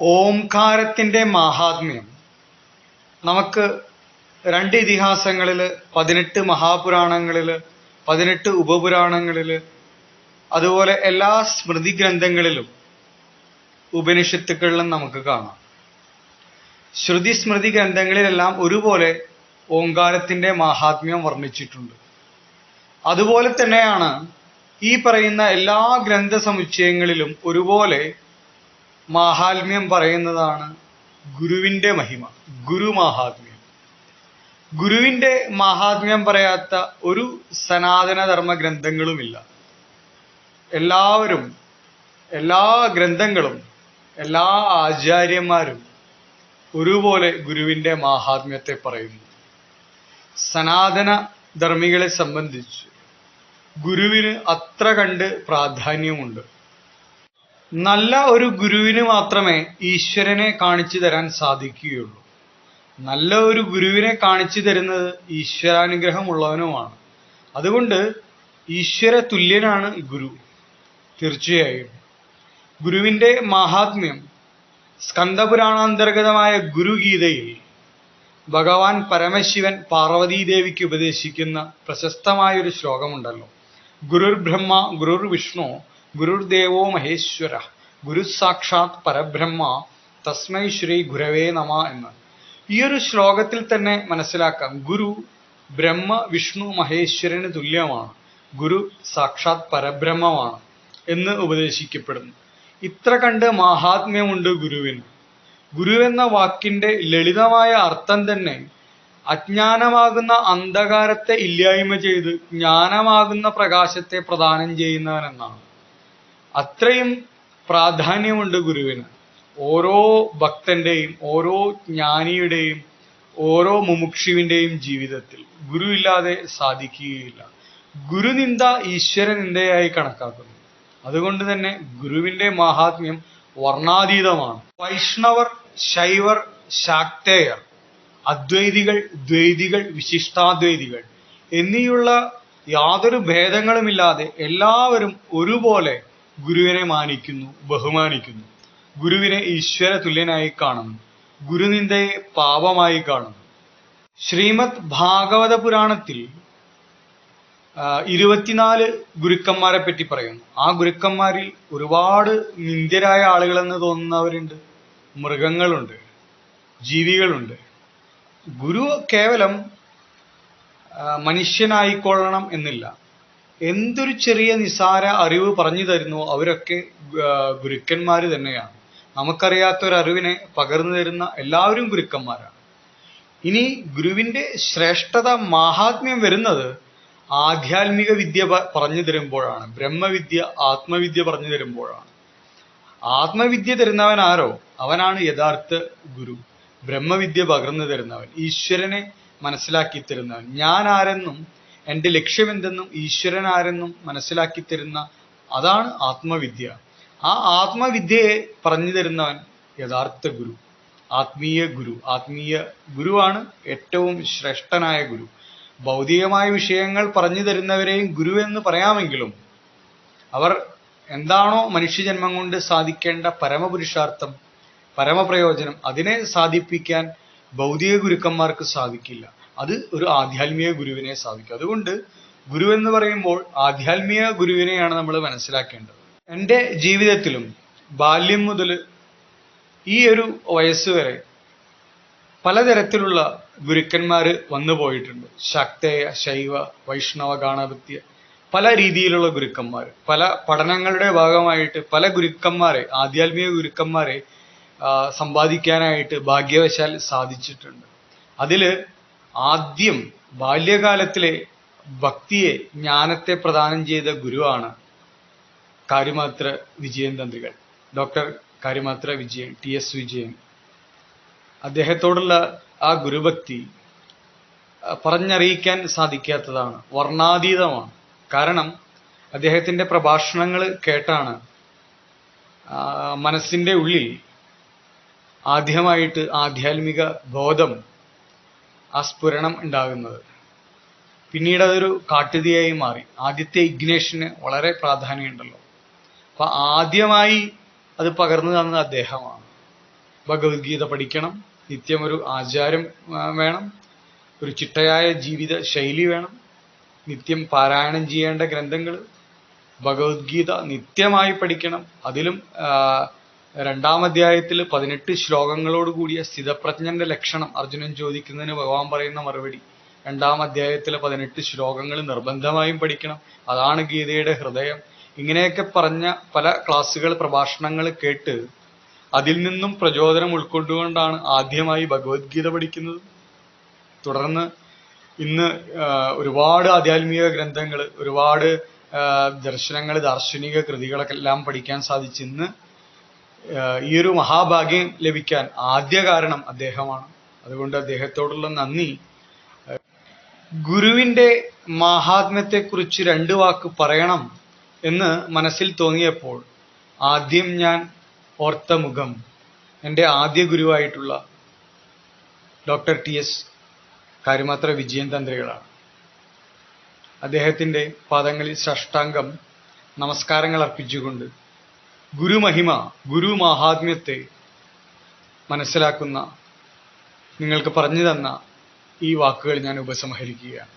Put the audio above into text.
ഓംകാരത്തിന്റെ മഹാത്മ്യം. നമുക്ക് രണ്ട് ഇതിഹാസങ്ങളിൽ പതിനെട്ട് മഹാപുരാണങ്ങളിൽ പതിനെട്ട് ഉപപുരാണങ്ങളിൽ അതുപോലെ എല്ലാ സ്മൃതി ഗ്രന്ഥങ്ങളിലും ഉപനിഷത്തുക്കളിലും നമുക്ക് കാണാം. ശ്രുതി സ്മൃതി ഗ്രന്ഥങ്ങളിലെല്ലാം ഒരുപോലെ ഓങ്കാരത്തിന്റെ മഹാത്മ്യം വർണിച്ചിട്ടുണ്ട്. അതുപോലെ തന്നെയാണ് ഈ പറയുന്ന എല്ലാ ഗ്രന്ഥ സമുച്ചയങ്ങളിലും ഒരുപോലെ മാഹാത്മ്യം പറയുന്നതാണ് ഗുരുവിന്റെ മഹിമ ഗുരു മാഹാത്മ്യം. ഗുരുവിന്റെ മാഹാത്മ്യം പറയാത്ത ഒരു സനാതന ധർമ്മ ഗ്രന്ഥങ്ങളുമില്ല. എല്ലാവരും എല്ലാ ഗ്രന്ഥങ്ങളും എല്ലാ ആചാര്യന്മാരും ഒരുപോലെ ഗുരുവിന്റെ മാഹാത്മ്യത്തെ പറയുന്നു. സനാതന ധർമ്മികളെ സംബന്ധിച്ച് ഗുരുവിന് അത്ര കണ്ട് പ്രാധാന്യമുണ്ട്. നല്ല ഒരു ഗുരുവിന് മാത്രമേ ഈശ്വരനെ കാണിച്ചു തരാൻ സാധിക്കുകയുള്ളൂ. നല്ല ഒരു ഗുരുവിനെ കാണിച്ചു തരുന്നത് ഈശ്വരാനുഗ്രഹമുള്ളവനുമാണ്. അതുകൊണ്ട് ഈശ്വര തുല്യനാണ് ഗുരു. തീർച്ചയായും. ഗുരുവിന്റെ മഹാത്മ്യം സ്കന്ദപുരാണാന്തർഗതമായ ഗുരുഗീതയിൽ ഭഗവാൻ പരമശിവൻ പാർവതീദേവിക്ക് ഉപദേശിക്കുന്ന പ്രശസ്തമായൊരു ശ്ലോകമുണ്ടല്ലോ. ഗുരുർ ബ്രഹ്മ ഗുരുർ വിഷ്ണു ഗുരുർ ദേവോ മഹേശ്വര. ഗുരു സാക്ഷാത് പരബ്രഹ്മ. തസ്മൈ ശ്രീ ഗുരവേ നമ എന്ന്. ഈ ഒരു ശ്ലോകത്തിൽ തന്നെ മനസ്സിലാക്കാം. ഗുരു ബ്രഹ്മ വിഷ്ണു മഹേശ്വരന് തുല്യമാണ്. ഗുരു സാക്ഷാത് പരബ്രഹ്മമാണ് എന്ന് ഉപദേശിക്കപ്പെടുന്നു. ഇത്ര കണ്ട് മാഹാത്മ്യമുണ്ട് ഗുരുവിന്. ഗുരു എന്ന വാക്കിന്റെ ലളിതമായ അർത്ഥം തന്നെ അജ്ഞാനമാകുന്ന അന്ധകാരത്തെ ഇല്ലായ്മ ചെയ്ത് ജ്ഞാനമാകുന്ന പ്രകാശത്തെ പ്രദാനം ചെയ്യുന്നവൻ എന്നാണ് അത്രയും പ്രാധാന്യമുണ്ട് ഗുരുവിന്. ഓരോ ഭക്തന്റെയും ഓരോ ജ്ഞാനിയുടെയും ഓരോ മുമുക്ഷുവിന്റെയും ജീവിതത്തിൽ ഗുരു ഇല്ലാതെ സാധിക്കുകയില്ല. ഗുരുനിന്ദ ഈശ്വര നിന്ദയായി കണക്കാക്കുന്നു. അതുകൊണ്ട് തന്നെ ഗുരുവിന്റെ മഹാത്മ്യം വർണാതീതമാണ്. വൈഷ്ണവർ ശൈവർ ശാക്തേയർ അദ്വൈതികൾ ദ്വൈതികൾ വിശിഷ്ടാദ്വൈതികൾ എന്നിയുള്ള യാതൊരു ഭേദങ്ങളുമില്ലാതെ എല്ലാവരും ഒരുപോലെ ഗുരുവിനെ മാനിക്കുന്നു ബഹുമാനിക്കുന്നു. ഗുരുവിനെ ഈശ്വര തുല്യനായി കാണുന്നു. ഗുരുനിന്ദയെ പാപമായി കാണുന്നു. ശ്രീമദ് ഭാഗവത പുരാണത്തിൽ ഇരുപത്തിനാല് ഗുരുക്കന്മാരെ പറ്റി പറയുന്നു. ആ ഗുരുക്കന്മാരിൽ ഒരുപാട് നിന്ദ്യരായ ആളുകളെന്ന് തോന്നുന്നവരുണ്ട്. മൃഗങ്ങളുണ്ട്. ജീവികളുണ്ട്. ഗുരു കേവലം മനുഷ്യനായിക്കൊള്ളണം എന്നില്ല. എന്തൊരു ചെറിയ നിസാര അറിവ് പറഞ്ഞു തരുന്നു അവരൊക്കെ ഗുരുക്കന്മാർ തന്നെയാണ്. നമുക്കറിയാത്ത ഒരു അറിവിനെ പകർന്നു തരുന്ന എല്ലാവരും ഗുരുക്കന്മാരാണ്. ഇനി ഗുരുവിന്റെ ശ്രേഷ്ഠത മഹാത്മ്യം വരുന്നത് ആധ്യാത്മിക വിദ്യ പറഞ്ഞു തരുമ്പോഴാണ്. ബ്രഹ്മവിദ്യ ആത്മവിദ്യ പറഞ്ഞു തരുമ്പോഴാണ്. ആത്മവിദ്യ തരുന്നവൻ ആരോ? അവനാണ് യഥാർത്ഥ ഗുരു. ബ്രഹ്മവിദ്യ പകർന്നു തരുന്നവൻ ഈശ്വരനെ മനസ്സിലാക്കി തരുന്നവൻ. ഞാൻ ആരെന്നും എന്റെ ലക്ഷ്യമെന്തെന്നും ഈശ്വരൻ ആരെന്നും മനസ്സിലാക്കി തരുന്ന അതാണ് ആത്മവിദ്യ. ആ ആത്മവിദ്യയെ പറഞ്ഞു തരുന്നവൻ യഥാർത്ഥ ഗുരു ആത്മീയ ഗുരു. ആത്മീയ ഗുരുവാണ് ഏറ്റവും ശ്രേഷ്ഠനായ ഗുരു. ഭൗതികമായ വിഷയങ്ങൾ പറഞ്ഞു തരുന്നവരെയും ഗുരു എന്ന് പറയാമെങ്കിലും അവർ എന്താണോ മനുഷ്യജന്മം കൊണ്ട് സാധിക്കേണ്ട പരമപുരുഷാർത്ഥം പരമപ്രയോജനം അതിനെ സാധിപ്പിക്കാൻ ഭൗതിക ഗുരുക്കന്മാർക്ക് സാധിക്കില്ല. അത് ഒരു ആധ്യാത്മിക ഗുരുവിനെ സ്ഥാപിക്കും. അതുകൊണ്ട് ഗുരു എന്ന് പറയുമ്പോൾ ആധ്യാത്മിക ഗുരുവിനെയാണ് നമ്മൾ മനസ്സിലാക്കേണ്ടത്. എന്റെ ജീവിതത്തിലും ബാല്യം മുതൽ ഈ ഒരു വയസ്സ് വരെ പലതരത്തിലുള്ള ഗുരുക്കന്മാർ വന്നു പോയിട്ടുണ്ട്. ശക്തേയ ശൈവ വൈഷ്ണവ ഗാണപത്യ പല രീതിയിലുള്ള ഗുരുക്കന്മാർ പല പഠനങ്ങളുടെ ഭാഗമായിട്ട് പല ഗുരുക്കന്മാരെ ആധ്യാത്മിക ഗുരുക്കന്മാരെ സമ്പാദിക്കാനായിട്ട് ഭാഗ്യവശാൽ സാധിച്ചിട്ടുണ്ട്. അതിൽ ആദ്യം ബാല്യകാലത്തിലെ ഭക്തിയെ ജ്ഞാനത്തെ പ്രദാനം ചെയ്ത ഗുരുവാണ് Karyamathra Vijayan തന്ത്രികൾ. Doctor Karyamathra Vijayan T S Vijayan. അദ്ദേഹത്തോടുള്ള ആ ഗുരുഭക്തി പറഞ്ഞറിയിക്കാൻ സാധിക്കാത്തതാണ് വർണാതീതമാണ്. കാരണം അദ്ദേഹത്തിന്റെ പ്രഭാഷണങ്ങൾ കേട്ടാണ് മനസ്സിന്റെ ഉള്ളിൽ ആദ്യമായിട്ട് ആധ്യാത്മിക ബോധം ആ സ്ഫുരണം ഉണ്ടാകുന്നത്. പിന്നീട് അതൊരു കാട്ടുതീയായി മാറി. ആദ്യത്തെ ഇഗ്നേഷന് വളരെ പ്രാധാന്യമുണ്ടല്ലോ. അപ്പൊ ആദ്യമായി അത് പകർന്നു തന്നത് അദ്ദേഹമാണ്. ഭഗവത്ഗീത പഠിക്കണം നിത്യം ഒരു ആചാരം വേണം. ഒരു ചിട്ടയായ ജീവിത ശൈലി വേണം. നിത്യം പാരായണം ചെയ്യേണ്ട ഗ്രന്ഥങ്ങൾ ഭഗവത്ഗീത നിത്യമായി പഠിക്കണം. അതിലും രണ്ടാം അധ്യായത്തിൽ പതിനെട്ട് ശ്ലോകങ്ങളോട് കൂടിയ സ്ഥിതപ്രജ്ഞന്റെ ലക്ഷണം അർജുനൻ ചോദിക്കുന്നതിന് ഭഗവാൻ പറയുന്ന മറുപടി. രണ്ടാം അധ്യായത്തിലെ പതിനെട്ട് ശ്ലോകങ്ങൾ നിർബന്ധമായും പഠിക്കണം. അതാണ് ഗീതയുടെ ഹൃദയം. ഇങ്ങനെയൊക്കെ പറഞ്ഞ പല ക്ലാസ്സുകൾ പ്രഭാഷണങ്ങൾ കേട്ട് അതിൽ നിന്നും പ്രചോദനം ഉൾക്കൊണ്ടുകൊണ്ടാണ് ആദ്യമായി ഭഗവത്ഗീത പഠിക്കുന്നത്. തുടർന്ന് ഇന്ന് ഒരുപാട് ആധ്യാത്മിക ഗ്രന്ഥങ്ങൾ ഒരുപാട് ദർശനങ്ങൾ ദാർശനിക കൃതികളൊക്കെ എല്ലാം പഠിക്കാൻ സാധിച്ചു ഇന്ന് ഈ ഒരു മഹാഭാഗ്യം ലഭിക്കാൻ ആദ്യ കാരണം അദ്ദേഹമാണ്. അതുകൊണ്ട് അദ്ദേഹത്തോടുള്ള നന്ദി. ഗുരുവിന്റെ മഹാത്മ്യത്തെക്കുറിച്ച് രണ്ട് വാക്ക് പറയണം എന്ന് മനസ്സിൽ തോന്നിയപ്പോൾ ആദ്യം ഞാൻ ഓർത്ത മുഖം എന്റെ ആദ്യ ഗുരുവായിട്ടുള്ള doctor T S Karyamathra Vijayan തന്ത്രികളാണ്. അദ്ദേഹത്തിന്റെ പാദങ്ങളിൽ ഷഷ്ടാംഗം നമസ്കാരങ്ങൾ അർപ്പിച്ചുകൊണ്ട് ഗുരുമഹിമ ഗുരു മാഹാത്മ്യത്തെ മനസ്സിലാക്കുന്ന നിങ്ങൾക്ക് പറഞ്ഞു തന്ന ഈ വാക്കുകൾ ഞാൻ ഉപസംഹരിക്കുകയാണ്.